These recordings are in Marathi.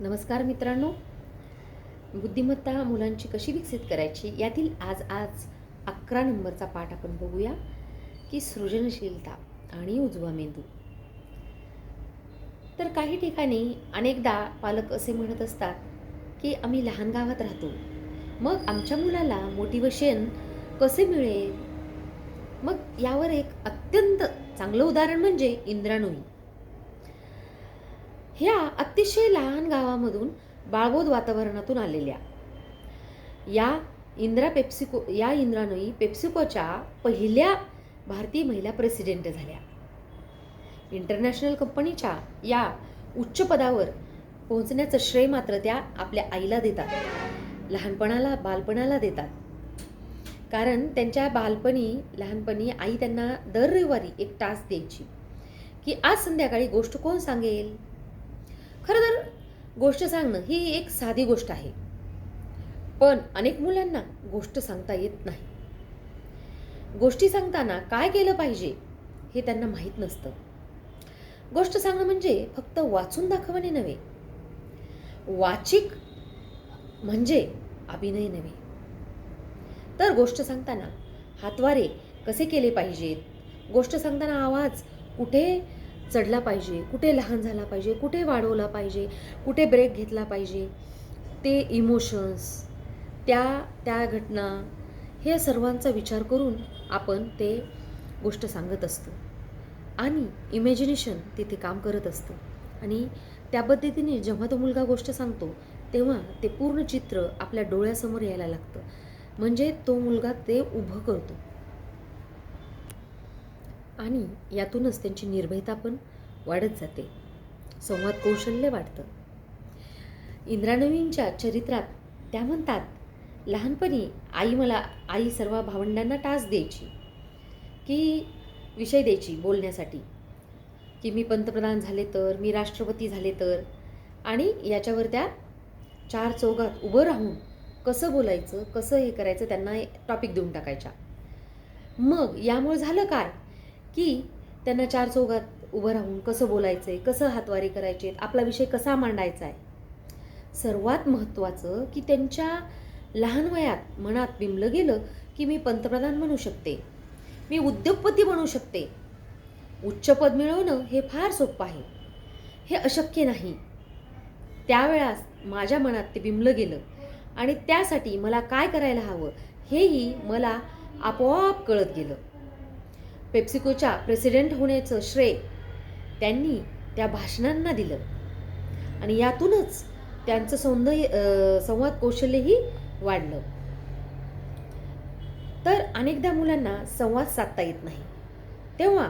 नमस्कार मित्रांनो. बुद्धिमत्ता मुलांची कशी विकसित करायची यातील आज आज अकरा नंबरचा पाठ आपण बघूया की सृजनशीलता आणि उजवा मेंदू. तर काही ठिकाणी अनेकदा पालक असे म्हणत असतात की आम्ही लहान गावात राहतो. मग आमच्या मुलाला मोटिवेशन कसे मिळेल? मग यावर एक अत्यंत चांगलं उदाहरण म्हणजे इंद्राणोई. ह्या अतिशय लहान गावामधून बाळबोध वातावरणातून आलेल्या. या इंद्रा पेप्सिको या इंद्रानोई पेप्सिकोच्या पहिल्या भारतीय महिला प्रेसिडेंट झाल्या. इंटरनॅशनल कंपनीच्या या उच्च पदावर पोहोचण्याचं श्रेय मात्र त्या आपल्या आईला देतात. लहानपणाला बालपणाला देतात. कारण त्यांच्या बालपणी लहानपणी आई त्यांना दर रविवारी एक टास्क द्यायची. की आज संध्याकाळी गोष्ट कोण सांगेल? खरं तर गोष्ट सांगणं ही एक साधी गोष्ट आहे. पण अनेक मुलांना गोष्ट सांगता येत नाही. गोष्टी सांगताना काय केलं पाहिजे हे त्यांना माहीत नसतं. गोष्ट सांगणं म्हणजे फक्त वाचून दाखवणे नव्हे. वाचिक म्हणजे अभिनय नव्हे. तर गोष्ट सांगताना हातवारे कसे केले पाहिजेत? गोष्ट सांगताना आवाज कुठे चढला पाहिजे कुठे लहान झाला पाहिजे कुठे वाढवला पाहिजे कुठे ब्रेक घेतला पाहिजे ते इमोशन्स त्या त्या घटना हे सर्वांचा विचार करून आपण ते गोष्ट सांगत असतो. आणि इमॅजिनेशन तिथे काम करत असतं. आणि त्या पद्धतीने जेव्हा तो मुलगा गोष्ट सांगतो तेव्हा ते पूर्ण चित्र आपल्या डोळ्यासमोर यायला लागतं. म्हणजे तो मुलगा ते उभं करतो. आणि यातूनच त्यांची निर्भयता पण वाढत जाते. संवाद कौशल्य वाढतं. इंद्रानवींच्या चरित्रात त्या म्हणतात लहानपणी आई मला आई सर्व भावंडांना टास्क द्यायची की विषय द्यायची बोलण्यासाठी. की मी पंतप्रधान झाले तर मी राष्ट्रपती झाले तर आणि याच्यावर त्या चार चौघात उभं राहून कसं बोलायचं कसं हे करायचं त्यांना टॉपिक देऊन टाकायच्या. मग यामुळे झालं काय? की त्यांना चार चौघात उभं राहून कसं बोलायचं आहे कसं हातवारी करायचे आपला विषय कसा मांडायचा आहे सर्वात महत्त्वाचं की त्यांच्या लहान वयात मनात बिंबलं गेलं की मी पंतप्रधान बनू शकते. मी उद्योगपती बनू शकते. उच्च पद मिळवणं हे फार सोपं आहे. हे अशक्य नाही. त्यावेळास माझ्या मनात ते बिंबलं गेलं आणि त्यासाठी मला काय करायला हवं हेही मला आपोआप कळत गेलं. पेप्सिकोच्या प्रेसिडेंट होण्याचं श्रेय त्यांनी त्या भाषणांना दिलं. आणि यातूनच त्यांचं सौंदर्य संवाद कौशल्यही वाढलं. तर अनेकदा मुलांना संवाद साधता येत नाही. तेव्हा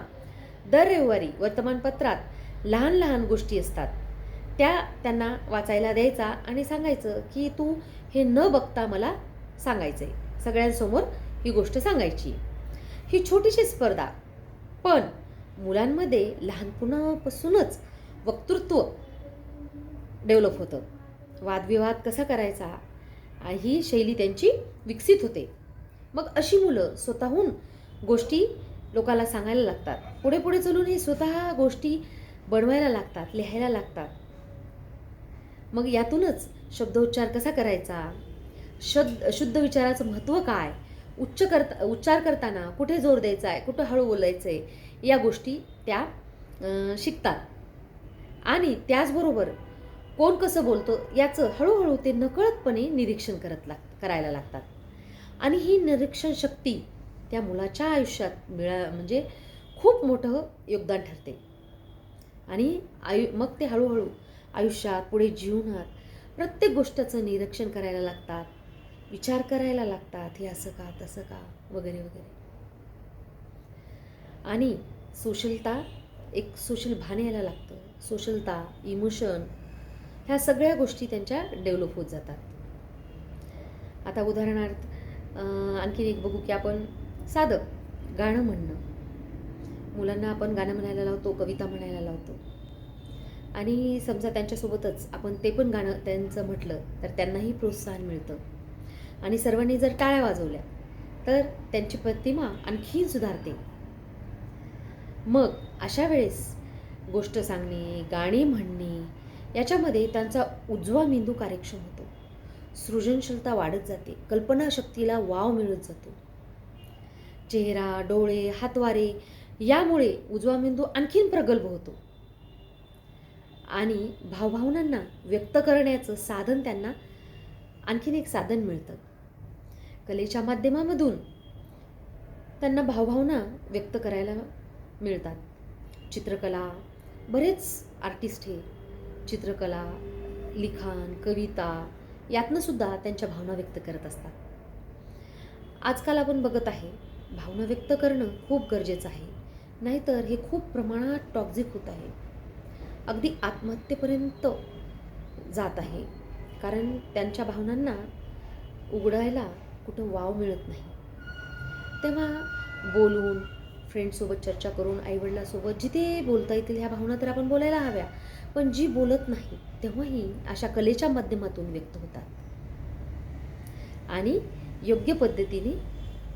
दर रविवारी वर्तमानपत्रात लहान लहान गोष्टी असतात. त्या त्यांना वाचायला द्यायचा आणि सांगायचं की तू हे न बघता मला सांगायचं आहे सगळ्यांसमोर ही गोष्ट सांगायची ही छोटीशी स्पर्धा. पण मुलांमध्ये लहानपणापासूनच वक्तृत्व डेव्हलप होतं. वादविवाद कसा करायचा? ही शैली त्यांची विकसित होते. मग अशी मुलं स्वतःहून गोष्टी लोकाला सांगायला लागतात. पुढे पुढे चलून हे स्वतः गोष्टी बनवायला लागतात लिहायला लागतात. मग यातूनच शब्दोच्चार कसा करायचा? शब्द शुद्ध विचाराचं महत्त्व काय? उच्च करता उच्चार करताना कुठे जोर द्यायचा आहे कुठं हळू बोलायचं आहे या गोष्टी त्या शिकतात. आणि त्याचबरोबर कोण कसं बोलतो याचं हळूहळू ते नकळतपणे निरीक्षण करत लाग करायला लागतात. आणि ही निरीक्षण शक्ती त्या मुलाच्या आयुष्यात मिळा म्हणजे खूप मोठं योगदान ठरते. आणि आयु मग ते हळूहळू आयुष्यात पुढे जीवनात प्रत्येक गोष्टीचं निरीक्षण करायला लागतात. विचार करायला लागतात हे असं का तसं का? वगैरे वगैरे. आणि सोशलता एक सोशल भान यायला लागतं. सोशलता इमोशन ह्या सगळ्या गोष्टी त्यांच्या डेव्हलप होत जातात. आता उदाहरणार्थ आणखीन एक बघू की आपण साधं गाणं म्हणणं. मुलांना आपण गाणं म्हणायला लावतो कविता म्हणायला लावतो. आणि समजा त्यांच्यासोबतच आपण ते पण गाणं त्यांचं म्हटलं तर त्यांनाही प्रोत्साहन मिळतं. आणि सर्वांनी जर टाळ्या वाजवल्या तर त्यांची प्रतिमा आणखीन सुधारते. मग अशा वेळेस गोष्ट सांगणे गाणी म्हणणे याच्यामध्ये त्यांचा उजवा मेंदू कार्यक्षम होतो. सृजनशीलता वाढत जाते कल्पनाशक्तीला वाव मिळत जातो. चेहरा डोळे हातवारे यामुळे उजवा मेंदू आणखीन प्रगल्भ होतो. आणि भावभावनांना व्यक्त करण्याचं साधन त्यांना आणखीन एक साधन मिळतं. कलेच्या माध्यमामधून त्यांना भावभावना व्यक्त करायला मिळतात. चित्रकला बरेच आर्टिस्ट हे चित्रकला लिखाण कविता यातनंसुद्धा त्यांच्या भावना व्यक्त करत असतात. आजकाल आपण बघत आहे भावना व्यक्त करणं खूप गरजेचं आहे नाहीतर हे खूप प्रमाणात टॉक्झिक होत आहे. अगदी आत्महत्येपर्यंत जात आहे कारण त्यांच्या भावनांना उघडायला कुठं वाव मिळत नाही. तेव्हा बोलून फ्रेंडसोबत चर्चा करून आईवडिलांसोबत जिथे बोलता येतील ह्या भावना तर आपण बोलायला हव्या. पण जी बोलत नाही तेव्हाही अशा कलेच्या माध्यमातून व्यक्त होतात. आणि योग्य पद्धतीने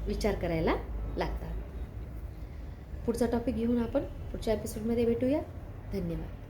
विचार करायला लागतात. पुढचा टॉपिक घेऊन आपण पुढच्या एपिसोडमध्ये भेटूया. धन्यवाद.